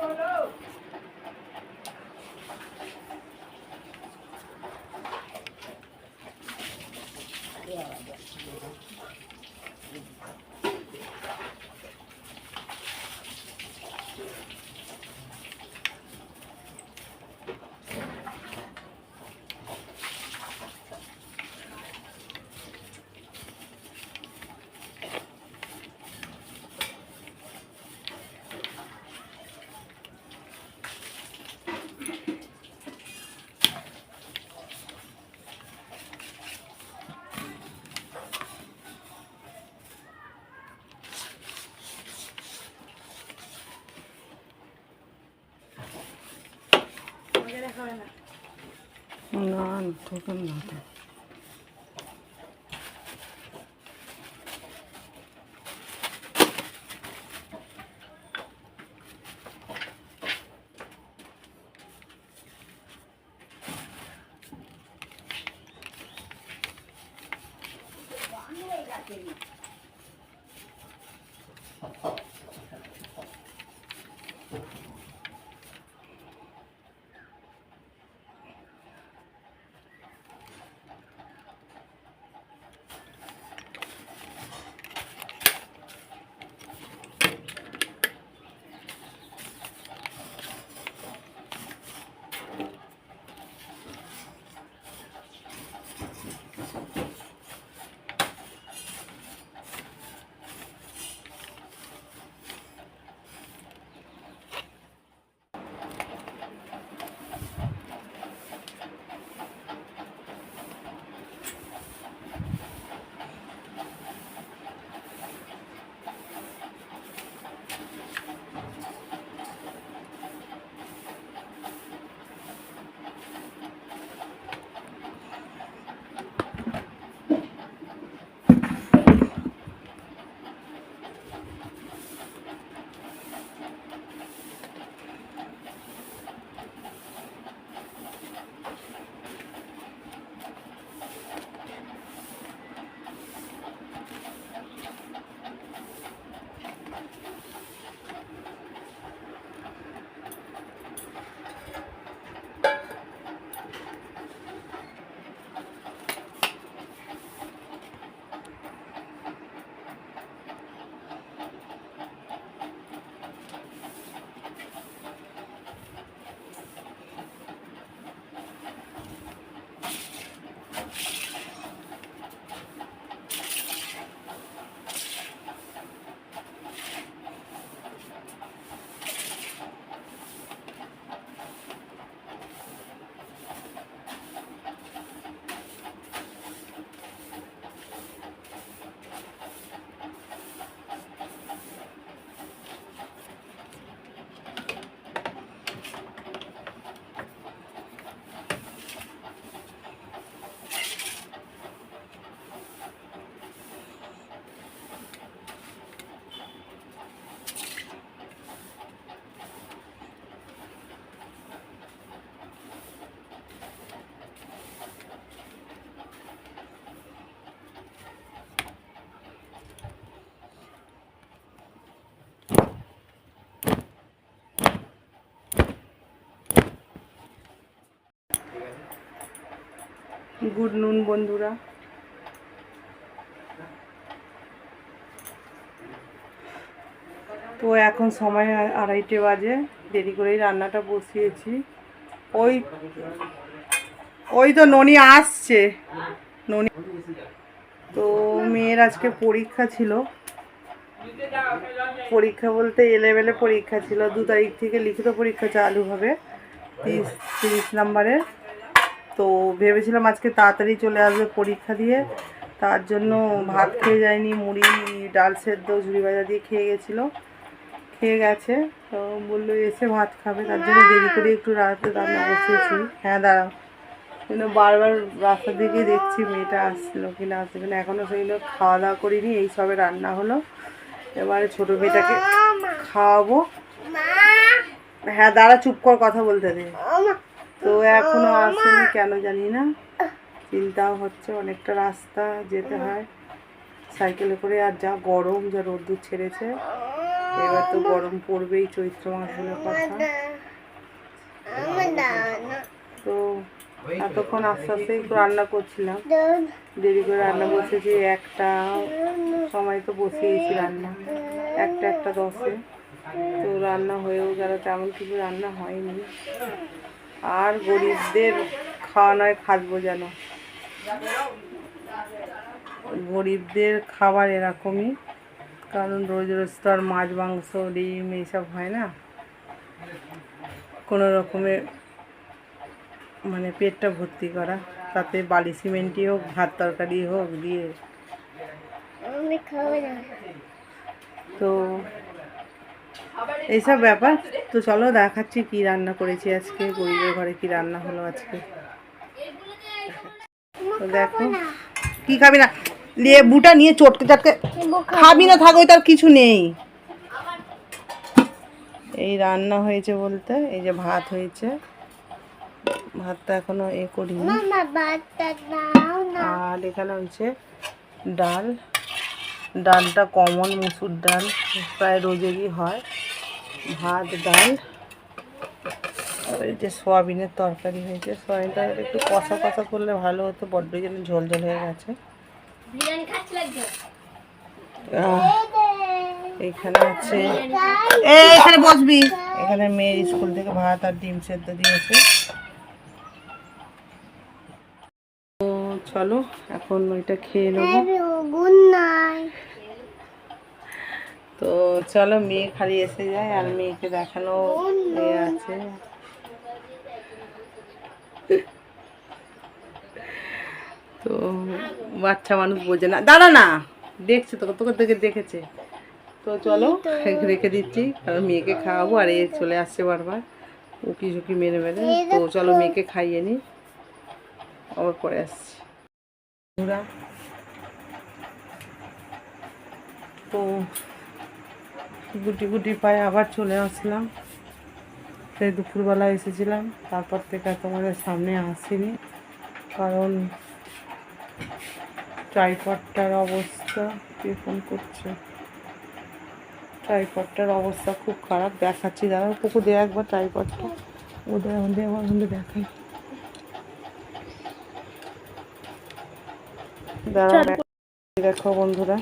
no, no. খাবে না না ঢোকেন না তো। গুড নুন, বন্ধুরা। তো এখন সময় আড়াইটে বাজে, দেরি করেই রান্নাটা বসিয়েছি। ওই ওই তো ননি আসছে। ননি তো মেয়ের আজকে পরীক্ষা ছিল। পরীক্ষা বলতে এলেভেলে পরীক্ষা ছিল। দু তারিখ থেকে লিখিত পরীক্ষা চালু হবে। তিরিশ তিরিশ নাম্বারের। তো ভেবেছিলাম আজকে তাড়াতাড়ি চলে আসবে পরীক্ষা দিয়ে। তার জন্য ভাত খেয়ে যায়নি মুড়ি ডাল সেদ্ধ ঝুড়ি ভাজা দিয়ে খেয়ে গেছিল। খেয়ে গেছে তো বলল এসে ভাত খাবে তার জন্য দেরি করে একটু রাতে রান্না বসিয়েছি। হ্যাঁ দাঁড়াও। কিন্তু বারবার রাস্তার দিকে দেখছি মেয়েটা আসলো কি না আসলো কিনা এখনও সেগুলো খাওয়া দাওয়া করিনি এই সবে রান্না হলো। এবারে ছোটো মেয়েটাকে খাওয়াবো। হ্যাঁ দাঁড়া চুপ কর কথা বলতে দে। তো এখনও আসেনি কেন জানি না। চিন্তাও হচ্ছে, অনেকটা রাস্তা যেতে হয়। সাইকেলে করে আর যা গরম, যা রোদ্দুর ছেড়েছে। এবার তো গরম পড়বেই, চৈত্র মাস বলে কথা। তো এতক্ষণ আস্তে আস্তে রান্না করছিলাম। দেরি করে রান্না বসেছি একটা সময় তো বসিয়েছি রান্না। একটা একটা দশে। তো রান্না হয়েও গেল, তেমন কিছু রান্না হয়নি। আর গরিবদের খাওয়া নয় খাজবো যেন। গরিবদের খাবার এরকমই কারণ রোজ রোজ তো আর মাছ মাংস ডিম এইসব হয় না। কোনো রকমে মানে পেটটা ভর্তি করা তাতে বালি সিমেন্টই হোক ভাত তরকারি হোক দিয়ে। তো এইসব ব্যাপার। তো চলো দেখাচ্ছি কি রান্না করেছি আজকে গরিবের ঘরে কি রান্না হলো আজকে। তো দেখো কি খাবি না? লেবুটা নিয়ে চটকে চটকে খাবি না থাকো তার কিছু নেই। এই রান্না হয়েছে বলতে এই যে ভাত হয়েছে। ভাতটা এখনও এ করিনি। আর এখানে হচ্ছে ডাল। ডালটা কমন মুসুর ডাল প্রায় রোজেরই হয়। ভাত ডাল আর এই যে সোয়াবিনের তরকারি হয়েছে। সোয়াবিন তরকারি একটু কষা কষা করলে ভালো হতো বড্ড যেন ঝোল ঝোল হয়ে গেছে। এখানে আছে এখানে বসবি। এখানে মেয়ের স্কুল থেকে ভাত আর ডিম সেদ্ধ দিয়েছে। তো চলো এখন ওইটা খেয়ে নেব। গুড নাইট তো চলো মেয়ে খালি এসে যায় আর মেয়েকে দেখানো আছে। তো বাচ্চা মানুষ বোঝে না। দাঁড়া না দেখছে তোকে তোকে দেখে দেখেছে। তো চলো রেখে দিচ্ছি কারণ মেয়েকে খাওয়াবো আর এ চলে আসছে বারবার। উকি ঝুঁকি মেরে মেরে। তো চলো মেয়েকে খাইয়ে নি আবার পরে আসছি। বন্ধুরা, তো গুটি গুটি পায়ে আবার চলে আসলাম। সেই দুপুরবেলা এসেছিলাম তারপর থেকে তোমাদের সামনে আসিনি। কারণ ট্রাইপডটার অবস্থা কে ফোন করছে? ট্রাইপডটার অবস্থা খুব খারাপ দেখাচ্ছি। দাদা পুকুর দিয়ে একবার ট্রাইপডটা। ওদের আমাদের আমার মধ্যে দেখাই। দাঁড়াও দেখো বন্ধুরা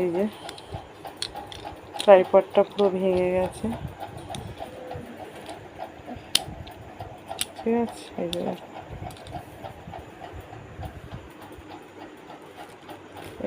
এই যে ট্রাইপডটা পুরো ভেঙে গেছে। ঠিক আছে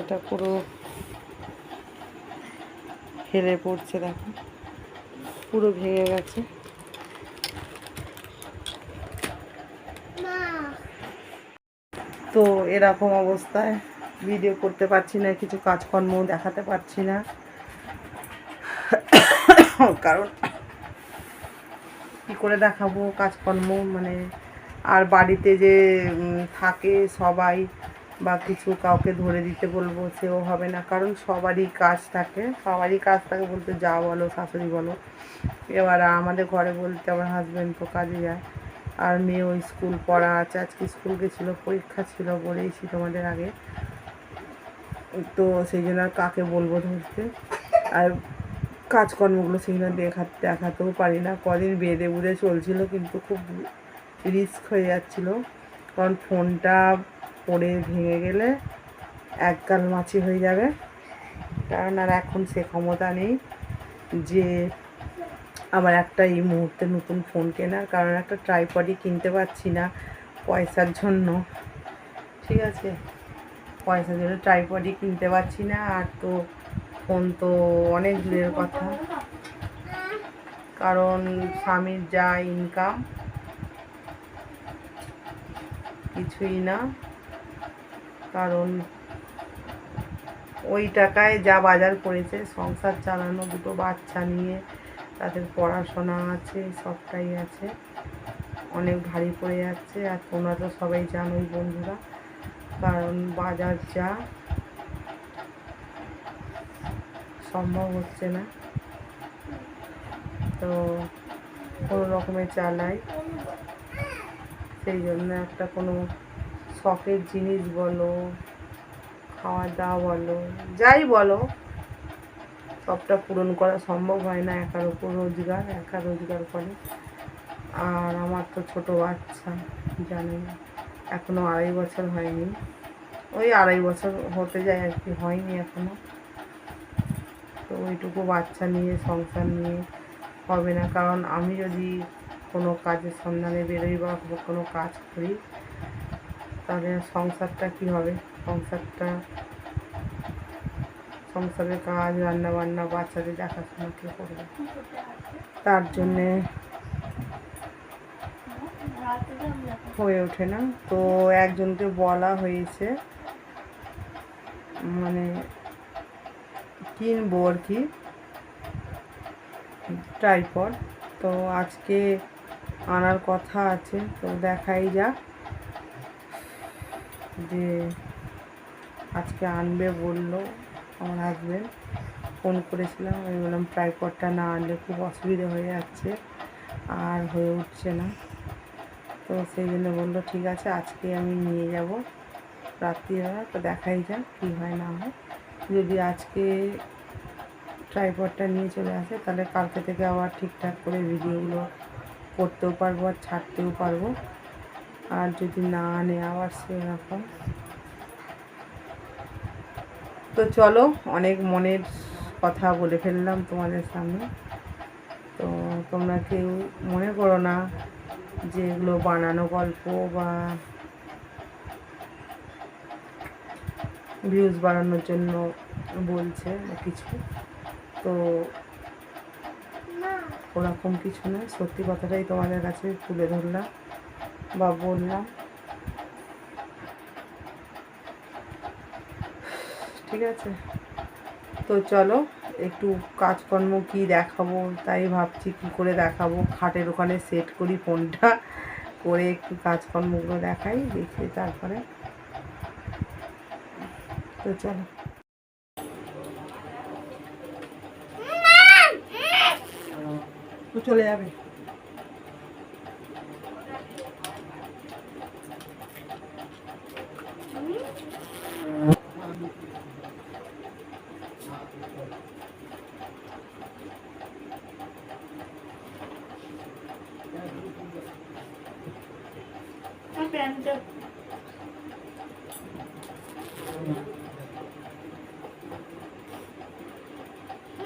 এটা পুরো হেলে পড়ছে, দেখো। পুরো ভেঙে গেছে। তো এরকম অবস্থায় ভিডিও করতে পারছি না, কিছু কাজকর্ম দেখাতে পারছি না। কারণ কী করে দেখাবো, কাজকর্ম মানে আর বাড়িতে যে থাকে সবাই বা কিছু কাউকে ধরে দিতে বলব, সেও হবে না। কারণ সবারই কাজ থাকে, সবারই কাজ থাকে বলতে যা বলো, শাশুড়ি বলো। এবার আমাদের ঘরে বলতে আমার হাজব্যান্ড তো কাজে যায়। আর মেয়েও স্কুল পড়া আছে, আজকে স্কুল গেছিল, পরীক্ষা ছিল বলেইছি তোমাদের আগে। তো সেই জন্য আর কাকে বলব ধরতে? আর কাজকর্মগুলো সেগুলো দেখা, দেখাতেও পারি না। কদিন বেঁধে বুধে চলছিল, কিন্তু খুব রিস্ক হয়ে যাচ্ছিল। কারণ ফোনটা পড়ে ভেঙে গেলে একগাল মাছি হয়ে যাবে। কারণ আর এখন সে ক্ষমতা নেই যে আমার একটা এই মুহূর্তে নতুন ফোন কেনার। কারণ একটা ট্রাইপডই কিনতে পারছি না পয়সার জন্য। ঠিক আছে? পয়সার জন্য ট্রাইপডই কিনতে পারছি না। আর তো ফোন তো অনেক দূরের কথা। কারণ স্বামীর যা ইনকাম কিছুই না। কারণ ওই টাকায় যা বাজার করেছে, সংসার চালানো, দুটো বাচ্চা নিয়ে, তাদের পড়াশোনা আছে, সবটাই আছে। অনেক ভারী পড়ে যাচ্ছে। আর তোমরা তো সবাই জানোই বন্ধুরা, কারণ বাজার যা সম্ভব হচ্ছে না। তো কোনো রকমে চালাই সেই জন্য একটা কোনো শখের জিনিস বলো, খাওয়া দাওয়া বলো, যাই বলো, সবটা পূরণ করা সম্ভব হয় না একার উপর রোজগার, একা রোজগার করে। আর আমার তো ছোট বাচ্চা, জানেন, এখনও আড়াই বছর হয়নি। ওই আড়াই বছর হতে যায় আর কি, হয়নি এখনও। তো ওইটুকু বাচ্চা নিয়ে, সংসার নিয়ে হবে না। কারণ আমি যদি কোনো কাজের সন্ধানে বেরোই বা কোনো কাজ করি, তাহলে সংসারটা কি হবে? সংসারটা, সংসারের কাজ রান্না বান্না বাচ্চাদের দেখাশোনা কে করবে? তার জন্যে হয়ে ওঠে না। তো একজনকে বলা হয়েছে মানে কিনবো আর কি? ট্রাইপড। তো আজকে আনার কথা আছে, তো দেখাই যাক যে আজকে আনবে বলল আমার হাজবেন্ড ফোন করেছিলাম, আমি বললাম ট্রাইপডটা না আনলে খুব অসুবিধা হয়ে যাচ্ছে, আর হয়ে উঠছে না। তো সেই জন্য বলল, ঠিক আছে, আজকে আমি নিয়ে যাব রাত্রিবেলা, তো দেখাই যাক কী হয় না হয়। যদি আজকে ট্রাইপডটা নিয়ে চলে আসে, তাহলে কালকে থেকে আবার ঠিকঠাক করে ভিডিওগুলো করতেও পারব আর ছাড়তেও পারব। আর যদি না আনে আবার সেরকম তো চলো, অনেক মনের কথা বলে ফেললাম তোমাদের সামনে। তো তোমরা কেউ মনে করো না যে এগুলো বানানো গল্প বা ভিউজ বাড়ানোর জন্য বলছে কিছু। তো ওরকম কিছু নয়, সত্যি কথাটাই তোমাদের কাছে তুলে ধরলাম বা বললাম। ঠিক আছে? তো চলো, একটু কাজকর্ম কি দেখাবো, তাই ভাবছি কি করে দেখাবো। খাটের ওখানে সেট করি, ফোনটা করে একটু কাজকর্মগুলো দেখাই, দেখি তারপরে তো চলো। তো চলে যাবে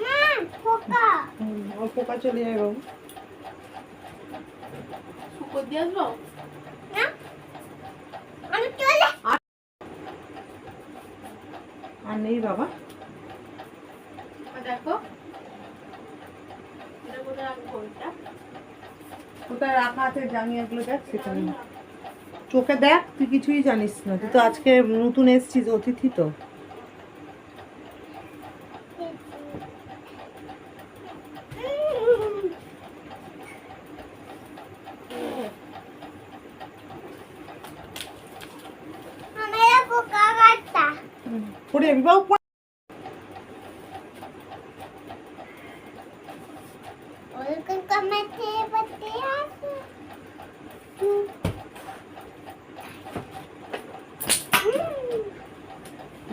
মা পোকা ও পোকা চলে যাবে বাবু আর নেই বাবা। দেখো কোথায় রাখা আছে জাঙ্গিয়াগুলো দেখ সেখানে। চোখে দেখ তুই কিছুই জানিস না। তুই তো আজকে নতুন এসছিস অতিথি তো আমার পোকা কাটা পড়ে যাবি বাবু পড়ে- ওরকম কমাতে পারতে আছে?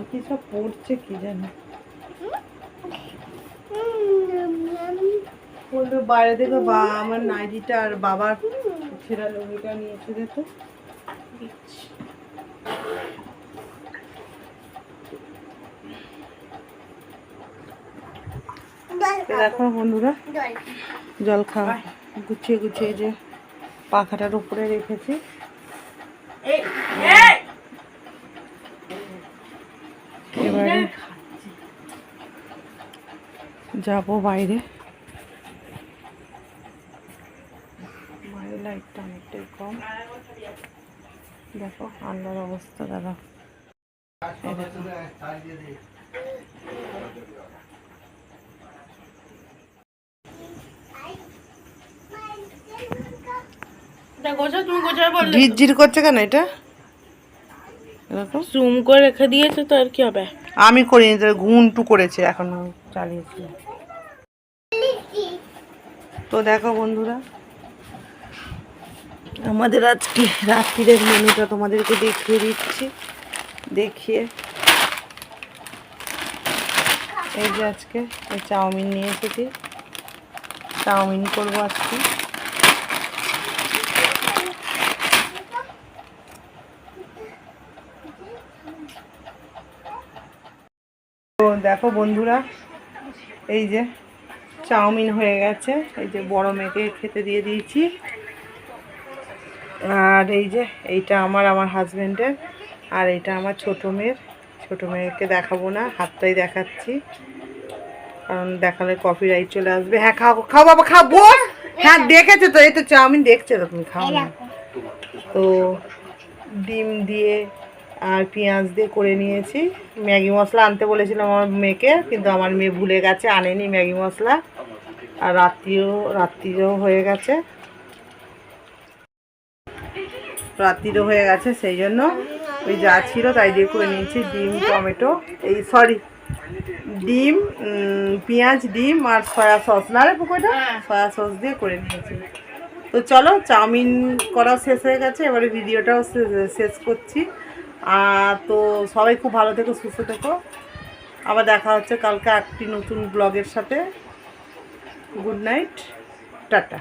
কি সব পড়ছে কি জানি? বলল বাইরে থেকে বা আমার নাইটিটা আর বাবার ছেঁড়া লুঙ্গিটা নিয়েছে দে তো এ দেখো বন্ধুরা, জল খাওয়া গুছিয়ে গুছিয়ে যে পাখাটার উপরে রেখেছি। এবারে যাব বাইরে। বাইরে লাইটটা অনেকটাই কম। দেখো আন্দার অবস্থা, দাদা। ঝিরঝির করছে কেন এটা? এরকম? জুম করে রেখে দিয়েছে তো আর কি হবে? আমি করিনি তো ঘুমটু করেছে এখন চালিয়েছি। তো দেখো বন্ধুরা আমাদের আজকে রাত্রিরের মেনুটা তোমাদেরকে দেখিয়ে দিচ্ছি। দেখিয়ে এই যে আজকে এই চাউমিন নিয়ে এসেছি। চাউমিন করব আজকে। দেখো বন্ধুরা এই যে চাউমিন হয়ে গেছে এই যে বড় মেয়েকে খেতে দিয়ে দিয়েছি। আর এই যে এইটা আমার আমার হাজবেন্ডের আর এটা আমার ছোট মেয়ের। ছোট মেয়েকে দেখাবো না হাতটাই দেখাচ্ছি কারণ দেখালে কফি কপিরাইট চলে আসবে। হ্যাঁ খাও খাও বাবা খাও বস হ্যাঁ দেখেছে তো এই তো চাউমিন দেখছে তো তুমি খাও না। তো ডিম দিয়ে আর পেঁয়াজ দিয়ে করে নিয়েছি। ম্যাগি মশলা আনতে বলেছিলাম আমার মেয়েকে কিন্তু আমার মেয়ে ভুলে গেছে আনেনি ম্যাগি মশলা। আর রাত্রিও রাত্রিও হয়ে গেছে। রাত্রিরও হয়ে গেছে সেই জন্য। ওই যা ছিল তাই দিয়ে করে নিয়েছি ডিম টমেটো। এই সরি ডিম পেঁয়াজ ডিম আর সয়া সস। না রে পুকুরটা? সয়া সস দিয়ে করে নিয়েছি। তো চলো চাউমিন করা শেষ হয়ে গেছে। এবারে ভিডিওটাও শেষ করছি। আর তো সবাই খুব ভালো থেকো, সুস্থ থেকো। আবার দেখা হচ্ছে কালকে একটি নতুন ব্লগের সাথে। Good night tata.